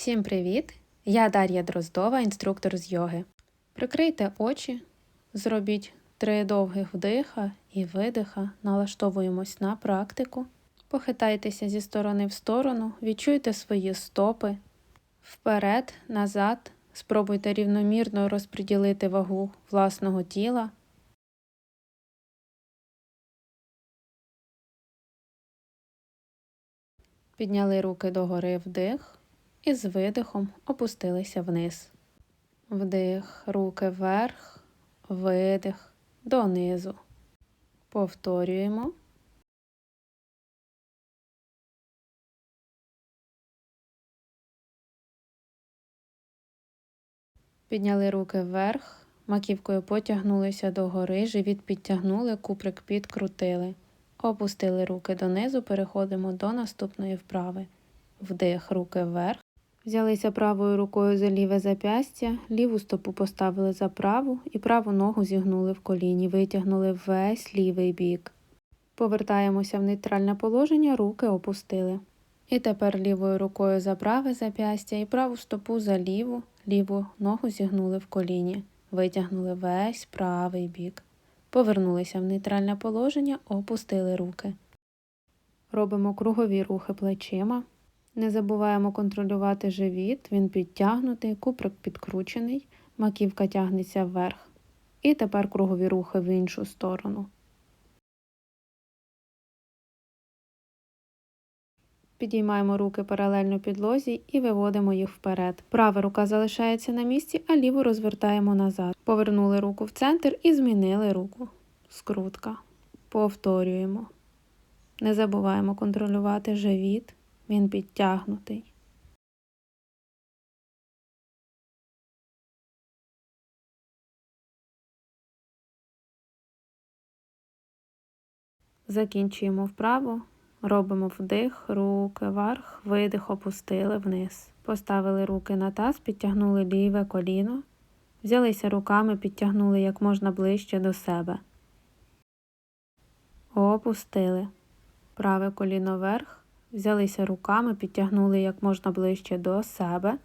Всім привіт! Я Дар'я Дроздова, інструктор з йоги. Прикрийте очі, зробіть три довгих вдиха і видиха, налаштовуємось на практику. Похитайтеся зі сторони в сторону, відчуйте свої стопи вперед, назад. Спробуйте рівномірно розподілити вагу власного тіла. Підняли руки догори вдих і з видихом опустилися вниз. Вдих, руки вверх, видих, донизу. Повторюємо. Підняли руки вверх, маківкою потягнулися догори, живіт підтягнули, куприк підкрутили. Опустили руки донизу, переходимо до наступної вправи. Вдих, руки вверх. Взялися правою рукою за ліве зап'ястя, ліву стопу поставили за праву і праву ногу зігнули в коліні, витягнули весь лівий бік. Повертаємося в нейтральне положення, руки опустили. І тепер лівою рукою за праве зап'ястя і праву стопу за ліву, ліву ногу зігнули в коліні, витягнули весь правий бік. Повернулися в нейтральне положення, опустили руки. Робимо кругові рухи плечима. Не забуваємо контролювати живіт, він підтягнутий, куприк підкручений, маківка тягнеться вверх. І тепер кругові рухи в іншу сторону. Підіймаємо руки паралельно підлозі і виводимо їх вперед. Права рука залишається на місці, а ліву розвертаємо назад. Повернули руку в центр і змінили руку. Скрутка. Повторюємо. Не забуваємо контролювати живіт. Він підтягнутий. Закінчуємо вправо, робимо вдих, руки вверх, видих, опустили вниз. Поставили руки на таз, підтягнули ліве коліно, взялися руками, підтягнули як можна ближче до себе. Опустили. Праве коліно вверх. Взялися руками, підтягнули як можна ближче до себе,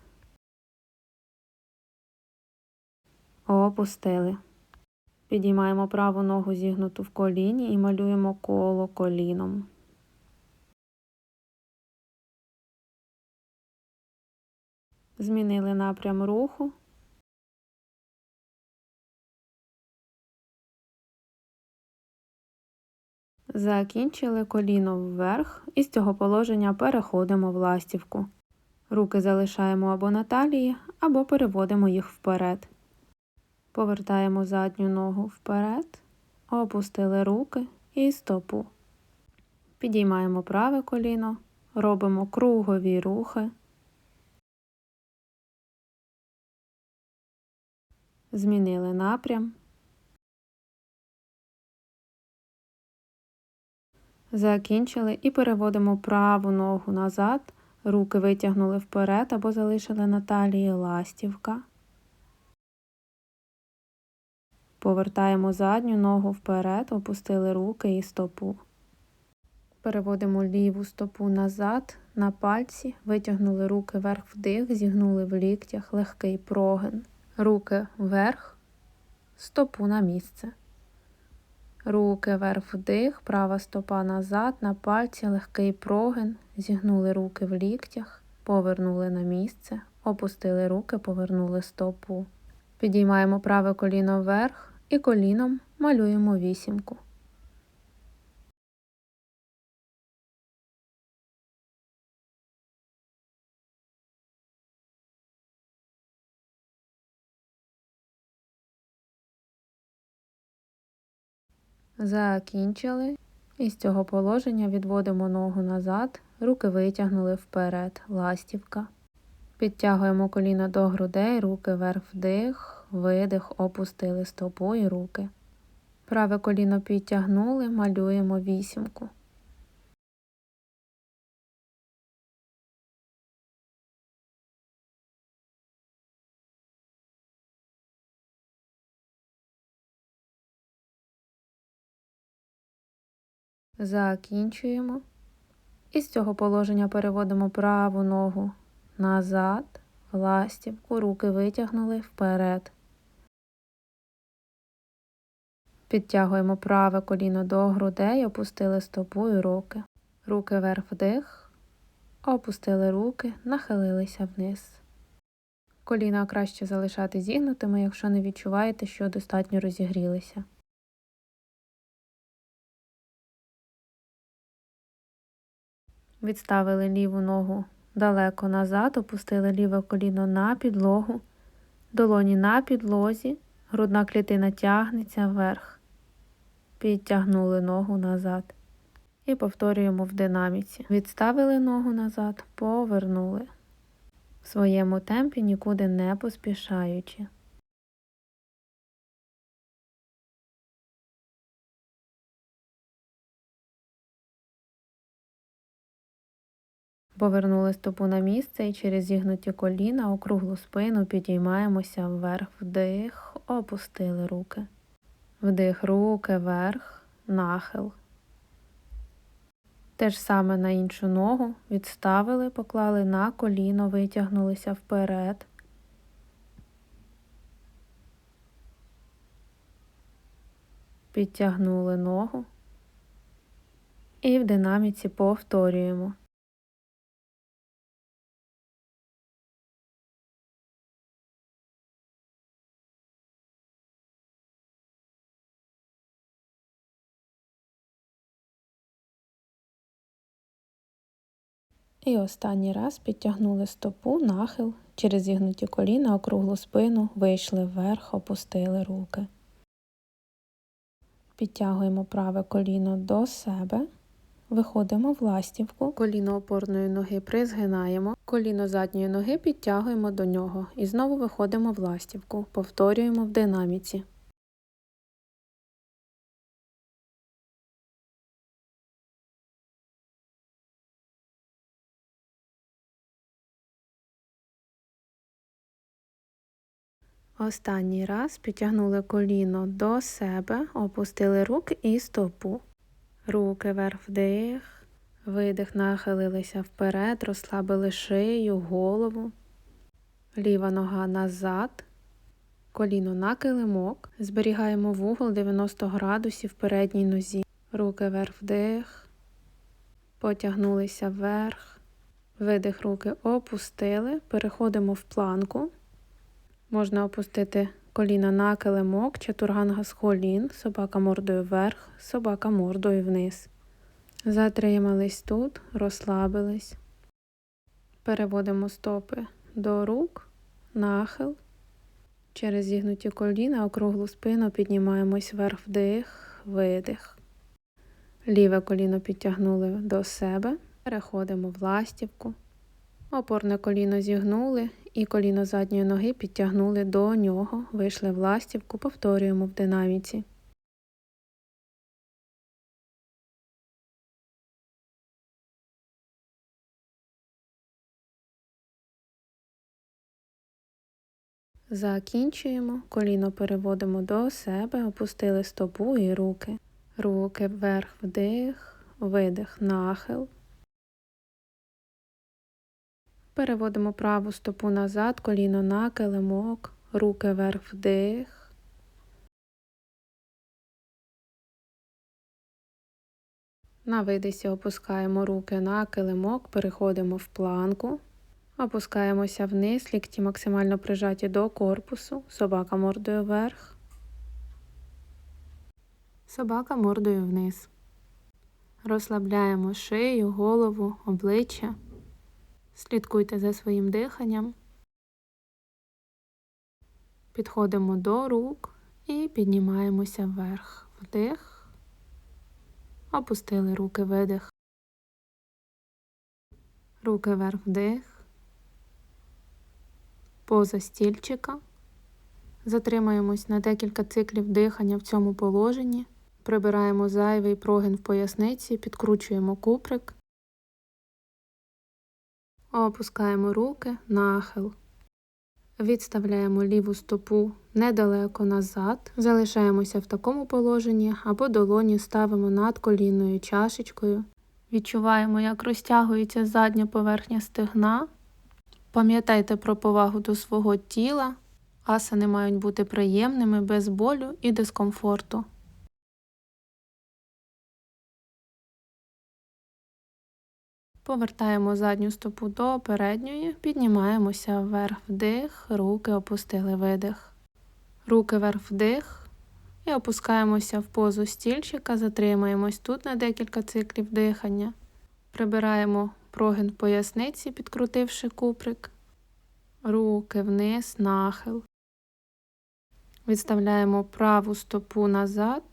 опустили. Підіймаємо праву ногу зігнуту в коліні і малюємо коло коліном. Змінили напрям руху. Закінчили коліно вверх і з цього положення переходимо в ластівку. Руки залишаємо або на талії, або переводимо їх вперед. Повертаємо задню ногу вперед, опустили руки і стопу. Підіймаємо праве коліно, робимо кругові рухи. Змінили напрям. Закінчили і переводимо праву ногу назад, руки витягнули вперед або залишили на талії ластівка. Повертаємо задню ногу вперед, опустили руки і стопу. Переводимо ліву стопу назад, на пальці, витягнули руки вверх вдих, зігнули в ліктях, легкий прогин. Руки вверх, стопу на місце. Руки вверх вдих, права стопа назад, на пальці легкий прогин, зігнули руки в ліктях, повернули на місце, опустили руки, повернули стопу. Підіймаємо праве коліно вверх і коліном малюємо вісімку. Закінчили. І з цього положення відводимо ногу назад, руки витягнули вперед, ластівка. Підтягуємо коліно до грудей, руки вверх вдих, видих, опустили стопу і руки. Праве коліно підтягнули, малюємо вісімку. Закінчуємо. І з цього положення переводимо праву ногу назад, ластівку, руки витягнули вперед. Підтягуємо праве коліно до грудей, опустили стопу і руки. Руки вверх вдих, опустили руки, нахилилися вниз. Коліна краще залишати зігнутими, якщо не відчуваєте, що достатньо розігрілися. Відставили ліву ногу далеко назад, опустили ліве коліно на підлогу, долоні на підлозі, грудна клітина тягнеться вверх. Підтягнули ногу назад. І повторюємо в динаміці. Відставили ногу назад, повернули. В своєму темпі нікуди не поспішаючи. Повернули стопу на місце і через зігнуті коліна, округлу спину підіймаємося вверх, вдих, опустили руки. Вдих, руки вверх, нахил. Те ж саме на іншу ногу відставили, поклали на коліно, витягнулися вперед. Підтягнули ногу і в динаміці повторюємо. І останній раз підтягнули стопу, нахил, через зігнуті коліна, округлу спину, вийшли вверх, опустили руки. Підтягуємо праве коліно до себе, виходимо в ластівку, коліно опорної ноги призгинаємо, коліно задньої ноги підтягуємо до нього. І знову виходимо в ластівку, повторюємо в динаміці. Останній раз підтягнули коліно до себе, опустили руки і стопу. Руки вверх вдих, видих, нахилилися вперед, розслабили шию, голову, ліва нога назад, коліно на килимок. Зберігаємо вугол 90 градусів в передній нозі. Руки вверх вдих, потягнулися вверх, видих, руки опустили, переходимо в планку. Можна опустити коліна на килимок, чатурганга з колін, собака мордою вверх, собака мордою вниз. Затримались тут, розслабились. Переводимо стопи до рук, нахил. Через зігнуті коліна, округлу спину піднімаємось вверх вдих, видих. Ліве коліно підтягнули до себе. Переходимо в ластівку. Опорне коліно зігнули і коліно задньої ноги підтягнули до нього, вийшли в ластівку, повторюємо в динаміці. Закінчуємо, коліно переводимо до себе, опустили стопу і руки. Руки вверх вдих, видих, нахил. Переводимо праву стопу назад, коліно на килимок, руки вверх вдих. На видисі опускаємо руки на килимок, переходимо в планку, опускаємося вниз, лікті максимально прижаті до корпусу, собака мордою вверх, собака мордою вниз. Розслабляємо шию, голову, обличчя. Слідкуйте за своїм диханням. Підходимо до рук і піднімаємося вверх. Вдих, опустили руки видих. Руки вверх вдих, поза стільчика. Затримаємось на декілька циклів дихання в цьому положенні. Прибираємо зайвий прогин в поясниці, підкручуємо куприк. Опускаємо руки, нахил. Відставляємо ліву стопу недалеко назад, залишаємося в такому положенні або долоні ставимо над колінною чашечкою. Відчуваємо, як розтягується задня поверхня стегна. Пам'ятайте про повагу до свого тіла. Асани мають бути приємними, без болю і дискомфорту. Повертаємо задню стопу до передньої, піднімаємося вверх вдих, руки опустили видих. Руки вверх вдих і опускаємося в позу стільчика, затримаємось тут на декілька циклів дихання. Прибираємо прогин в поясниці, підкрутивши куприк. Руки вниз, нахил. Відставляємо праву стопу назад,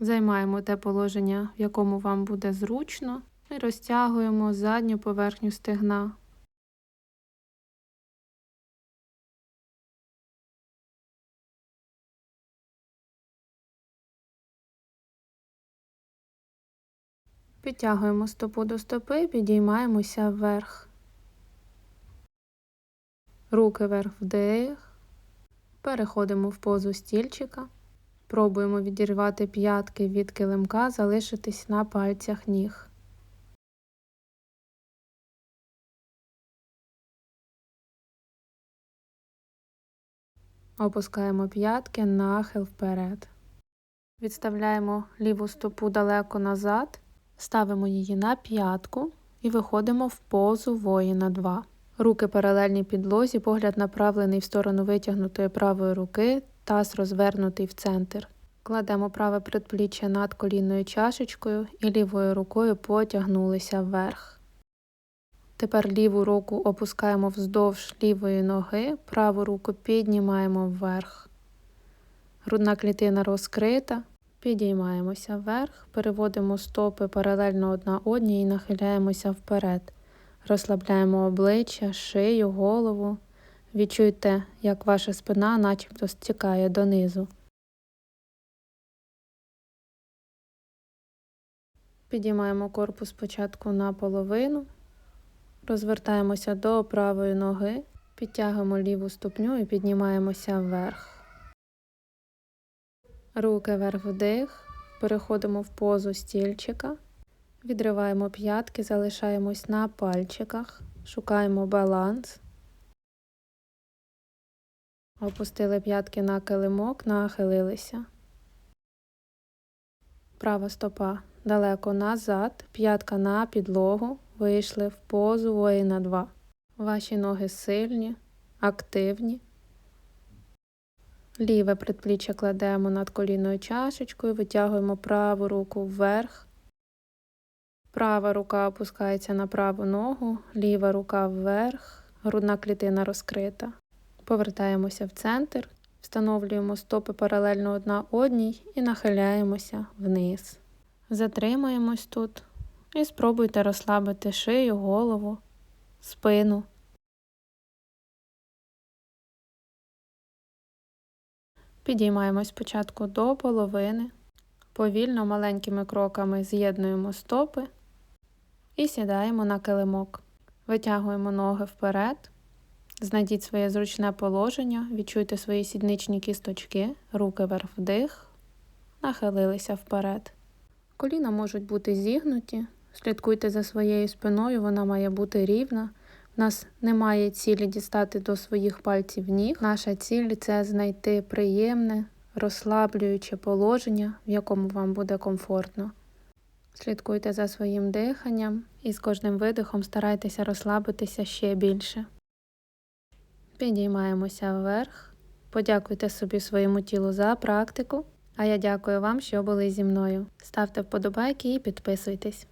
займаємо те положення, в якому вам буде зручно, і розтягуємо задню поверхню стегна. Підтягуємо стопу до стопи, підіймаємося вверх. Руки вверх вдих. Переходимо в позу стільчика. Пробуємо відірвати п'ятки від килимка, залишитись на пальцях ніг. Опускаємо п'ятки, нахил вперед. Відставляємо ліву стопу далеко назад, ставимо її на п'ятку і виходимо в позу воїна 2. Руки паралельні підлозі, погляд направлений в сторону витягнутої правої руки, таз розвернутий в центр. Кладемо праве предпліччя над колінною чашечкою і лівою рукою потягнулися вверх. Тепер ліву руку опускаємо вздовж лівої ноги, праву руку піднімаємо вверх. Грудна клітина розкрита, підіймаємося вверх, переводимо стопи паралельно одна одній і нахиляємося вперед. Розслабляємо обличчя, шию, голову. Відчуйте, як ваша спина начебто стікає донизу. Підіймаємо корпус спочатку наполовину, розвертаємося до правої ноги, підтягуємо ліву ступню і піднімаємося вверх. Руки вверх вдих, переходимо в позу стільчика. Відриваємо п'ятки, залишаємось на пальчиках, шукаємо баланс. Опустили п'ятки на килимок, нахилилися. Права стопа далеко назад, п'ятка на підлогу, вийшли в позу воїна 2. Ваші ноги сильні, активні. Ліве предпліччя кладемо над колінною чашечкою, витягуємо праву руку вверх. Права рука опускається на праву ногу, ліва рука вверх, грудна клітина розкрита. Повертаємося в центр, встановлюємо стопи паралельно одна одній і нахиляємося вниз. Затримуємось тут і спробуйте розслабити шию, голову, спину. Підіймаємось спочатку до половини. Повільно маленькими кроками з'єднуємо стопи і сідаємо на килимок. Витягуємо ноги вперед. Знайдіть своє зручне положення, відчуйте свої сідничні кісточки, руки вверх вдих, нахилилися вперед. Коліна можуть бути зігнуті. Слідкуйте за своєю спиною, вона має бути рівна. У нас немає цілі дістати до своїх пальців ніг. Наша ціль це знайти приємне, розслаблююче положення, в якому вам буде комфортно. Слідкуйте за своїм диханням і з кожним видихом старайтеся розслабитися ще більше. Підіймаємося вверх. Подякуйте собі своєму тілу за практику. А я дякую вам, що були зі мною. Ставте вподобайки і підписуйтесь.